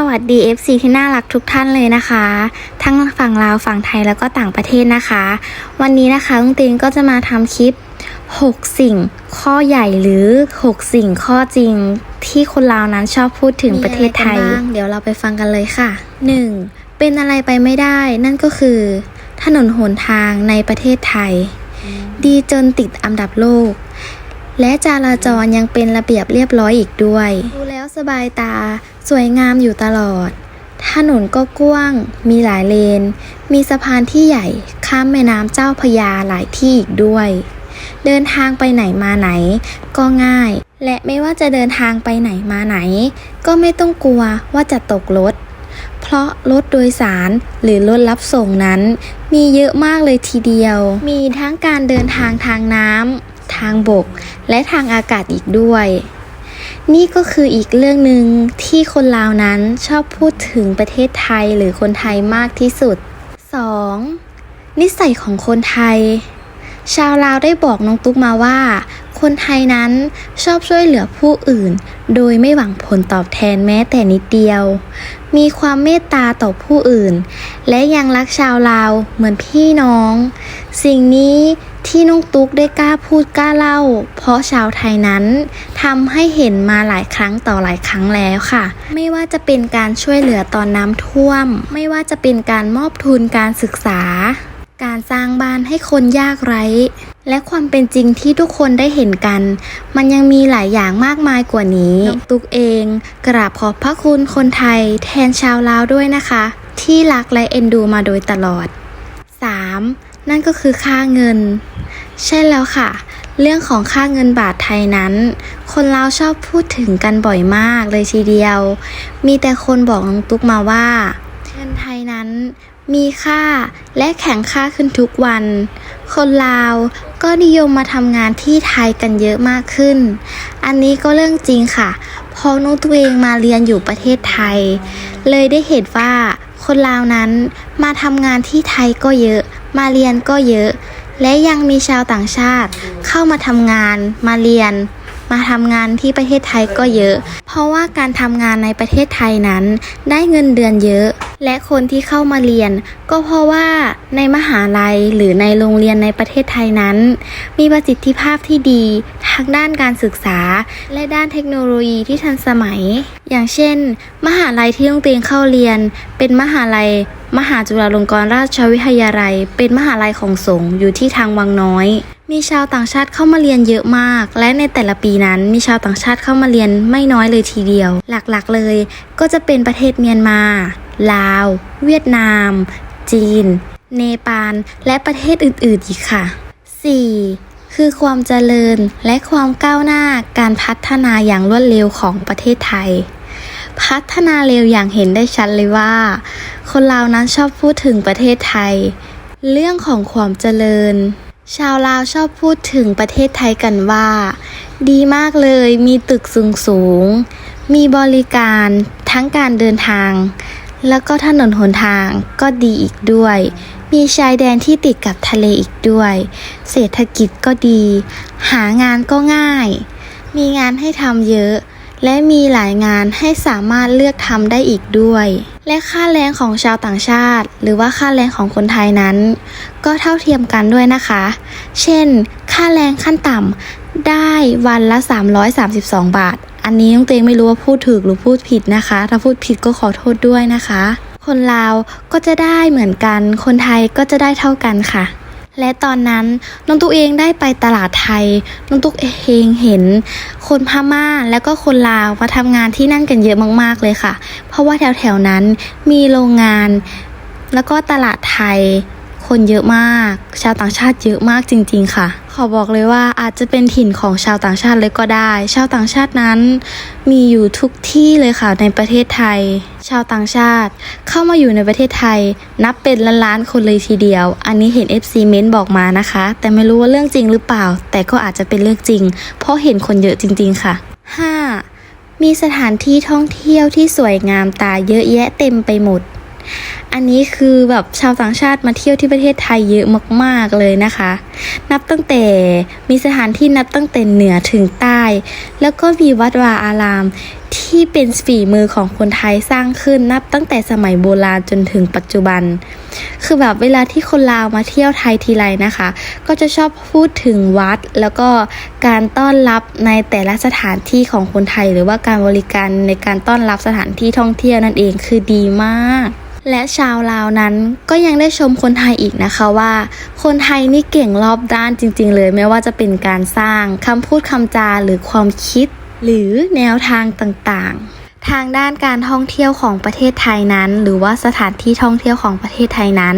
สวัสดี FC ที่น่ารักทุกท่านเลยนะคะ ทั้งฝั่งลาวฝั่งไทยแล้วก็ต่างประเทศนะคะ วันนี้นะคะลุงติงก็จะมาทำคลิป 6 สิ่งข้อใหญ่หรือ 6 สิ่งข้อจริงที่คนลาวนั้นชอบพูดถึงประเทศไทย เดี๋ยวเราไปฟังกันเลยค่ะ 1. เป็นอะไรไปไม่ได้ นั่นก็คือ ถนนหนทางในประเทศไทย ดีจนติดอันดับโลก และจราจรยังเป็นระเบียบเรียบร้อยอีกด้วย ดูแล้วสบายตา สวยงามอยู่ตลอด ถนนก็กว้าง มีหลายเลน มีสะพานที่ใหญ่ ข้ามแม่น้ำเจ้าพยาหลายที่อีกด้วย เดินทางไปไหนมาไหน ก็ง่าย และไม่ว่าจะเดินทางไปไหนมาไหน ก็ไม่ต้องกลัวว่าจะตกรถ เพราะรถโดยสารหรือรถรับส่งนั้น มีเยอะมากเลยทีเดียว มีทั้งการเดินทางทางน้ำทางบก และทางอากาศอีกด้วย นี่ก็คืออีกเรื่องหนึ่งที่คนลาวนั้นชอบพูดถึงประเทศไทยหรือคนไทยมากที่สุด 2. นิสัยของคนไทย ชาวลาวได้บอกน้องตุ๊กมาว่า คนไทยนั้นชอบช่วยเหลือผู้อื่น โดยไม่หวังผลตอบแทนแม้แต่นิดเดียว มีความเมตตาต่อผู้อื่น และยังรักชาวลาวเหมือนพี่น้อง สิ่งนี้ ที่น้องตุ๊กได้กล้าพูดกล้าเล่า เพราะชาวไทยนั้นทำให้เห็นมาหลายครั้งต่อหลายครั้งแล้วค่ะ ไม่ว่าจะเป็นการช่วยเหลือตอนน้ำท่วม ไม่ว่าจะเป็นการมอบทุนการศึกษา การสร้างบ้านให้คนยากไร้ และความเป็นจริงที่ทุกคนได้เห็นกัน มันยังมีหลายอย่างมากมายกว่านี้น้งตุ๊กเอง กราบขอบพระคุณคนไทย แทนชาวลาวด้วยนะคะ ที่รักและเอ็นดูมาโดยตลอด 3. นั่นก็คือค่าเงิน ใช่แล้วค่ะ เรื่องของค่าเงินบาทไทยนั้น คนลาวชอบพูดถึงกันบ่อยมากเลยทีเดียว มีแต่คนบอกน้องตุ๊กมาว่า เงินไทยนั้นมีค่าและแข็งค่าขึ้นทุกวัน คนลาวก็นิยมมาทำงานที่ไทยกันเยอะมากขึ้น อันนี้ก็เรื่องจริงค่ะ เพราะน้องตัวเองมาเรียนอยู่ประเทศไทย เลยได้เห็นว่าคนลาวนั้นมาทำงานที่ไทยก็เยอะ มาเรียนก็เยอะ และยังมีชาวต่างชาติเข้ามาทำงาน มาเรียน มาทำงานที่ประเทศไทยก็เยอะ เพราะว่าการทำงานในประเทศไทยนั้น ได้เงินเดือนเยอะ และคนที่เข้ามาเรียน ก็เพราะว่าในมหาลัยหรือในโรงเรียนในประเทศไทยนั้น มีประสิทธิภาพที่ดีทางด้านการศึกษา และด้านเทคโนโลยีที่ทันสมัย อย่างเช่น มหาลัยที่ต้องเตียงเข้าเรียน เป็นมหาลัยมหาจุฬาลงกรณราชวิทยาลัย เป็นมหาลัยของสงฆ์อยู่ที่ทางวังน้อย มีชาวต่างชาติเข้ามาเรียนเยอะมาก และในแต่ละปีนั้นมีชาวต่างชาติเข้ามาเรียนไม่น้อยเลยทีเดียว หลักๆเลย ก็จะเป็นประเทศเมียนมา ลาว เวียดนาม จีน เนปาล และประเทศอื่นๆอีกค่ะ 4. คือความเจริญและความก้าวหน้าการพัฒนาอย่างรวดเร็วของประเทศไทย พัฒนาเร็วอย่างเห็นได้ชัดเลยว่า คนลาวนั้นชอบพูดถึงประเทศไทย เรื่องของความเจริญ ชาวลาวชอบพูดถึงประเทศไทยกันว่า ดีมากเลยมีตึกสูงสูง มีบริการทั้งการเดินทาง แล้วก็ถนนหนทางก็ดีอีกด้วย มีชายแดนที่ติดกับทะเลอีกด้วย เศรษฐกิจก็ดี หางานก็ง่าย มีงานให้ทำเยอะ และมีหลายงานให้สามารถเลือกทำได้อีกด้วย และค่าแรงของชาวต่างชาติ หรือว่าค่าแรงของคนไทยนั้น ก็เท่าเทียมกันด้วยนะคะ เช่น ค่าแรงขั้นต่ำได้วันละ 332 บาท อันนี้น้องเตงไม่รู้ว่าพูดถูกหรือพูดผิดนะคะ ถ้าพูดผิดก็ขอโทษด้วยนะคะ คนลาวก็จะได้เหมือนกัน คนไทยก็จะได้เท่ากันค่ะ และตอนนั้นน้องตุ๊กเองได้ไปตลาดไทยน้องตุ๊กเองเห็น คนพม่าแล้วก็คนลาวมาทำงานที่นั่นกันเยอะมากๆเลยค่ะ เพราะว่าแถวๆนั้นมีโรงงาน แล้วก็ตลาดไทย คนเยอะมาก ชาวต่างชาติเยอะมากจริง ๆ ค่ะ ขอบอกเลยว่าอาจจะเป็นถิ่นของชาวต่างชาติเลยก็ได้ ชาวต่างชาตินั้น มีอยู่ทุกที่เลยค่ะในประเทศไทย ชาวต่างชาติ เข้ามาอยู่ในประเทศไทย นับเป็นล้านๆคนเลยทีเดียว อันนี้เห็น FC เม้นบอกมานะคะ แต่ไม่รู้ว่าเรื่องจริงหรือเปล่า แต่ก็อาจจะเป็นเรื่องจริง เพราะเห็นคนเยอะจริง ๆ ค่ะ 5. มีสถานที่ท่องเที่ยวที่สวยงามตาเยอะแยะเต็มไปหมด อันนี้คือแบบชาวต่างชาติมาเที่ยวที่ประเทศไทยเยอะมากๆเลยนะคะ นับตั้งแต่มีสถานที่นับตั้งแต่เหนือถึงใต้ แล้วก็มีวัดวาอารามที่เป็นฝีมือของคนไทยสร้างขึ้นนับตั้งแต่สมัยโบราณจนถึงปัจจุบัน คือแบบเวลาที่คนลาวมาเที่ยวไทยทีไรนะคะ ก็จะชอบพูดถึงวัด แล้วก็การต้อนรับในแต่ละสถานที่ของคนไทย หรือว่าการบริการในการต้อนรับสถานที่ท่องเที่ยวนั่นเองคือดีมาก และชาวลาวนั้นก็ยังได้ชมคนไทยอีกนะคะว่า คนไทยนี่เก่งรอบด้านจริง ๆ เลยไม่ว่าจะเป็นการสร้างคำพูดคำจาหรือความคิด หรือแนวทางต่างๆ ทางด้านการท่องเที่ยวของประเทศไทยนั้น หรือว่าสถานที่ท่องเที่ยวของประเทศไทยนั้น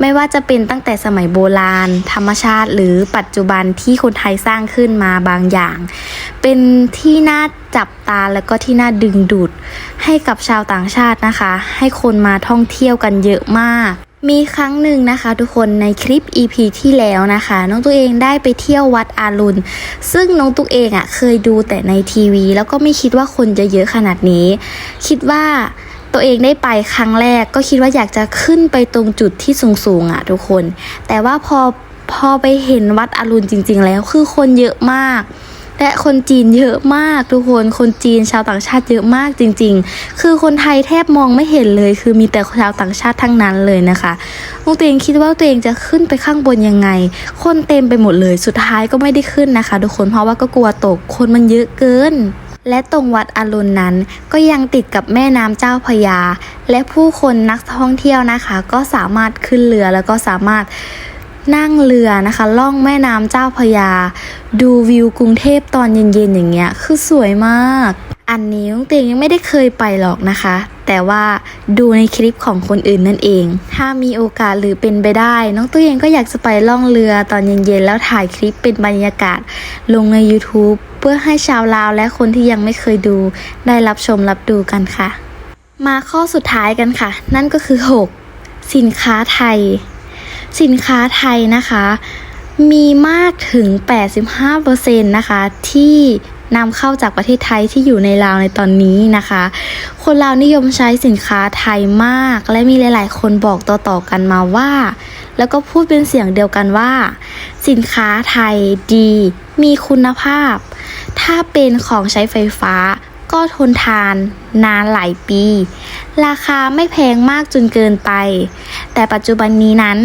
ไม่ว่าจะเป็นตั้งแต่สมัยโบราณ ธรรมชาติ หรือปัจจุบันที่คนไทยสร้างขึ้นมาบางอย่าง เป็นที่น่าจับตาและก็ที่น่าดึงดูดให้กับชาวต่างชาตินะคะ ให้คนมาท่องเที่ยวกันเยอะมากมีครั้งหนึ่งนะคะทุกคนในคลิป EP ที่แล้วนะคะ น้องตัวเองได้ไปเที่ยววัดอารุณ ซึ่งน้องตัวเองอะ่ะเคยดูแต่ในทีวี แล้วก็ไม่คิดว่าคนจะเยอะขนาดนี้ คิดว่าตัวเองได้ไปครั้งแรก ก็คิดว่าอยากจะขึ้นไปตรงจุดที่สูงๆอะ่ะทุกคน แต่ว่าพอพอไปเห็นวัดอารุณจริง ๆ แล้วคือคนเยอะมาก และคนจีนเยอะมากทุกคนคนจีนชาวต่างชาติเยอะมากจริง ๆ คือคนไทยแทบมองไม่เห็นเลย คือมีแต่ชาวต่างชาติทั้งนั้นเลยนะคะตัวเองคิดว่าตัวเองจะขึ้นไปข้างบนยังไง คนเต็มไปหมดเลยสุดท้ายก็ไม่ได้ขึ้นนะคะ ทุกคนเพราะว่าก็กลัวตกคนมันเยอะเกินและตรงวัดอรุณนั้นก็ยังติดกับแม่น้ำเจ้าพยา และผู้คนนักท่องเที่ยวนะคะ ก็สามารถขึ้นเรือแล้วก็สามารถ นั่งเรือนะคะ ล่องแม่น้ำเจ้าพระยา ดูวิวกรุงเทพตอนเย็นๆอย่างเงี้ย คือสวยมาก อันนี้น้องเตียงยังไม่ได้เคยไปหรอกนะคะ แต่ว่าดูในคลิปของคนอื่นนั่นเอง ถ้ามีโอกาสหรือเป็นไปได้ น้องตัวเองก็อยากจะไปล่องเรือตอนเย็นๆ แล้วถ่ายคลิปเป็นบรรยากาศ ลงใน YouTube เพื่อให้ชาวลาวและคนที่ยังไม่เคยดู ได้รับชมรับดูกันค่ะ มาข้อสุดท้ายกันค่ะ นั่นก็คือ 6 สินค้าไทย สินค้าไทยนะคะ มีมากถึง 85%นะคะที่นำเข้าจากประเทศไทยที่อยู่ในลาวในตอนนี้นะคะ คนลาวนิยมใช้สินค้าไทยมาก และมีหลาย ๆ คนบอกต่อ ๆ กันมาว่า แล้วก็พูดเป็นเสียงเดียวกันว่า สินค้าไทยดี มีคุณภาพ ถ้าเป็นของใช้ไฟฟ้าก็ทนทานนานหลายปี ราคาไม่แพงมากจนเกินไป แต่ปัจจุบันนี้นั้น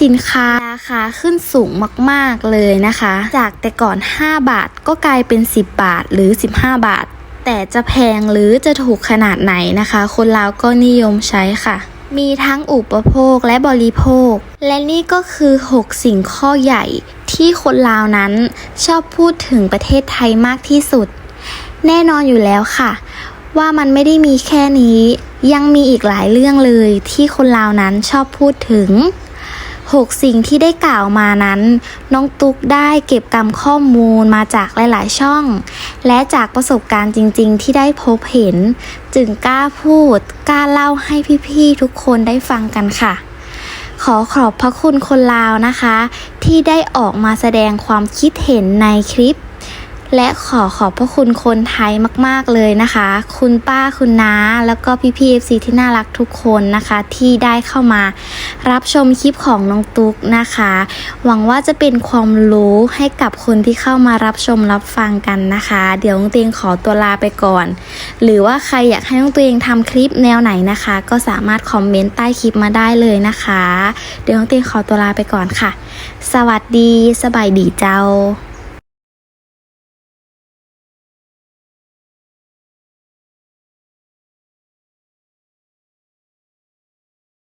สินค้าราคาขึ้นสูงมากๆเลยนะคะ จากแต่ก่อน 5 บาทก็กลายเป็น 10 บาทหรือ 15 บาท แต่จะแพงหรือจะถูกขนาดไหนนะคะ คนลาวก็นิยมใช้ค่ะ มีทั้งอุปโภคและบริโภค และนี่ก็คือ 6 สิ่งข้อใหญ่ที่คนลาวนั้นชอบพูดถึงประเทศไทยมากที่สุด แน่นอนอยู่แล้วค่ะ ว่ามันไม่ได้มีแค่นี้ ยังมีอีกหลายเรื่องเลยที่คนลาวนั้นชอบพูดถึง 6 สิ่งที่ได้กล่าวมานั้น น้องตุ๊กได้เก็บกำข้อมูลมาจากหลาย ๆ ช่อง และจากประสบการณ์จริง ๆ ที่ได้พบเห็น จึงกล้าพูด กล้าเล่าให้พี่ ๆ ทุกคนได้ฟังกันค่ะ ขอขอบพระคุณคนลาวนะคะ ที่ได้ออกมาแสดงความคิดเห็นในคลิป และขอขอบพระคุณคนไทยมากๆเลยนะคะ คุณป้าคุณน้า แล้วก็พี่พีเอฟซีที่น่ารักทุกคนนะคะ ที่ได้เข้ามารับชมคลิปของน้องตุ๊กนะคะ หวังว่าจะเป็นความรู้ให้กับคนที่เข้ามารับชมรับฟังกันนะคะ เดี๋ยวน้องเตียงขอตัวลาไปก่อน หรือว่าใครอยากให้น้องตัวเองทำคลิปแนวไหนนะคะ ก็สามารถคอมเมนต์ใต้คลิปมาได้เลยนะคะ เดี๋ยวน้องเตียงขอตัวลาไปก่อนค่ะ สวัสดีสบายดีเจ้า